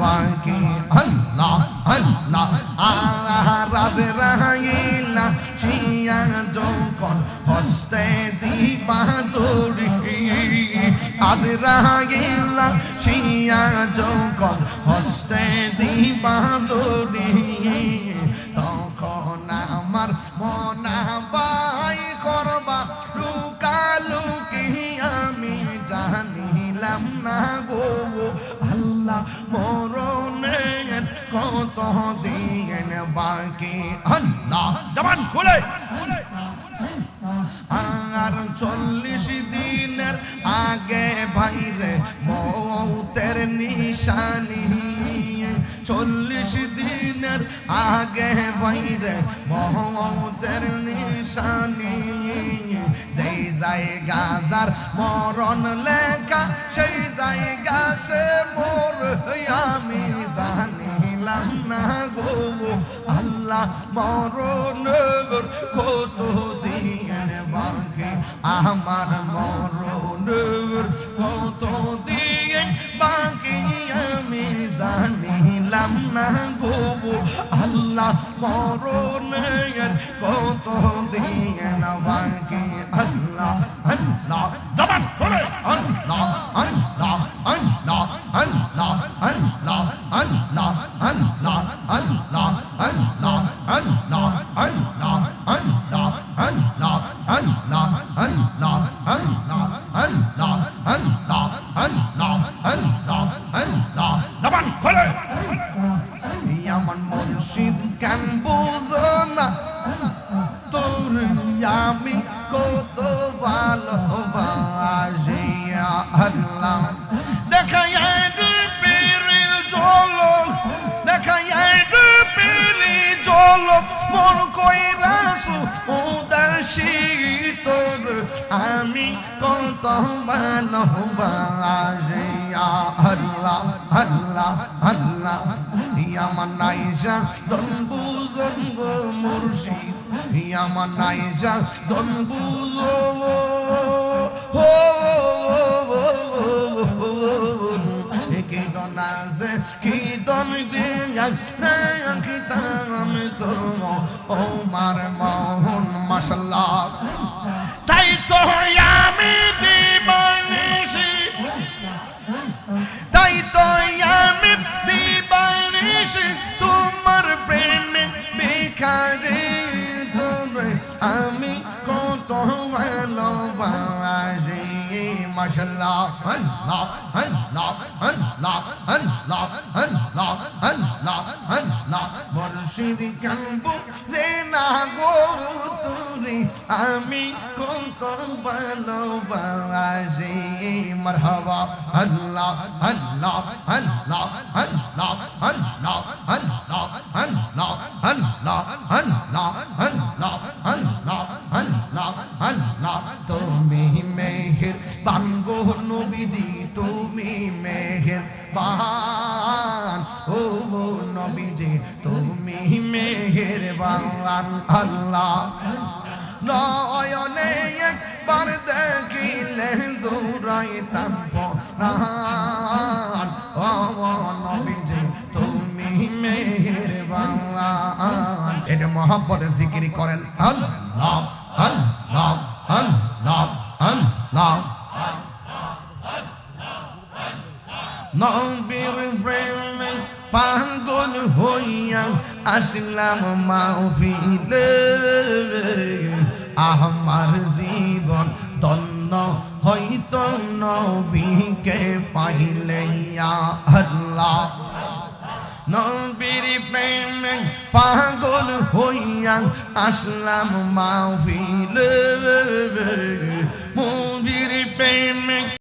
বাকি। হস্তে দিবা দড়ি আজ রাইলা শিয়া যখন হস্তে দিবা দড়ি তখন আমার মনা বাই করবা লুকালুকি আমি জানিলাম না গো। মরণের কত দিন বাকি? আল্লাহ, জবান খুলে। আর চল্লিশ দিনের আগে ভাইরে মৌতের নিশানি। চল্লিশ দিনের আগে ভাইরে মৌতের নিশানি। যেই জায়গা যার মরণ লেখা, সেই জায়গা সে মোর আমি জানিলাম না গো। আল্লাহ মরণ কত দিন বাকি? আমার মরণ কত দিন বাকি? আমি জানিলাম না গো। আল্লাহ মরণ কত দিন বাকি? জবান খুলে আমার মুর্শিদ কেন বুঝো না তোর আমি আমি কত ভালোবাসি আল্লাহ আল্লাহ আল্লাহ আমার নাইসা দম্বুজন গো মুর্শিদ আমার নাইসা দম্বুজো হো কি দন দিয়া তো ও মার মোহন মাশাল্লাহ তাই তো আমি দিবানিসি তাই তো আমি দিবানিসি তোমার প্রেমে বেকারে তোরে আমি কত ভালোবাসি। আল্লাহ আল্লাহ আল্লাহ আল্লাহ আল্লাহ। মুর্শিদ কানবো যে না গো তোরে আমি কত ভালোবাসি মারহাবা আল্লাহ আল্লাহ আল্লাহ আল্লাহ আল্লাহ আল্লাহ আল্লাহ আল্লাহ আল্লাহ আল্লাহ আল্লাহ আল্লাহ আল্লাহ তুমি মেহের বানগো নবীজি তুমি মেহের ও নবীজি, তুমি মেহের বান আল্লাহ। নয়নে একবার দেখিলে জোরাইতাম প্রাণ ও নবীজি, তুমি মেহের বান এটা মোহাম্মদ জিকির করেন আল্লাহ আল্লাহ আল্লাহ আল্লাহ। নবীর প্রেমে পাগল হইয়া আসলাম মাহফিলে। আমার জীবন তন্ন হইতো নবীকে পাইলে আল্লাহ। নবীর প্রেমে পাগল হইয়া আসলাম মাহফিলে। নবীর প্রেমে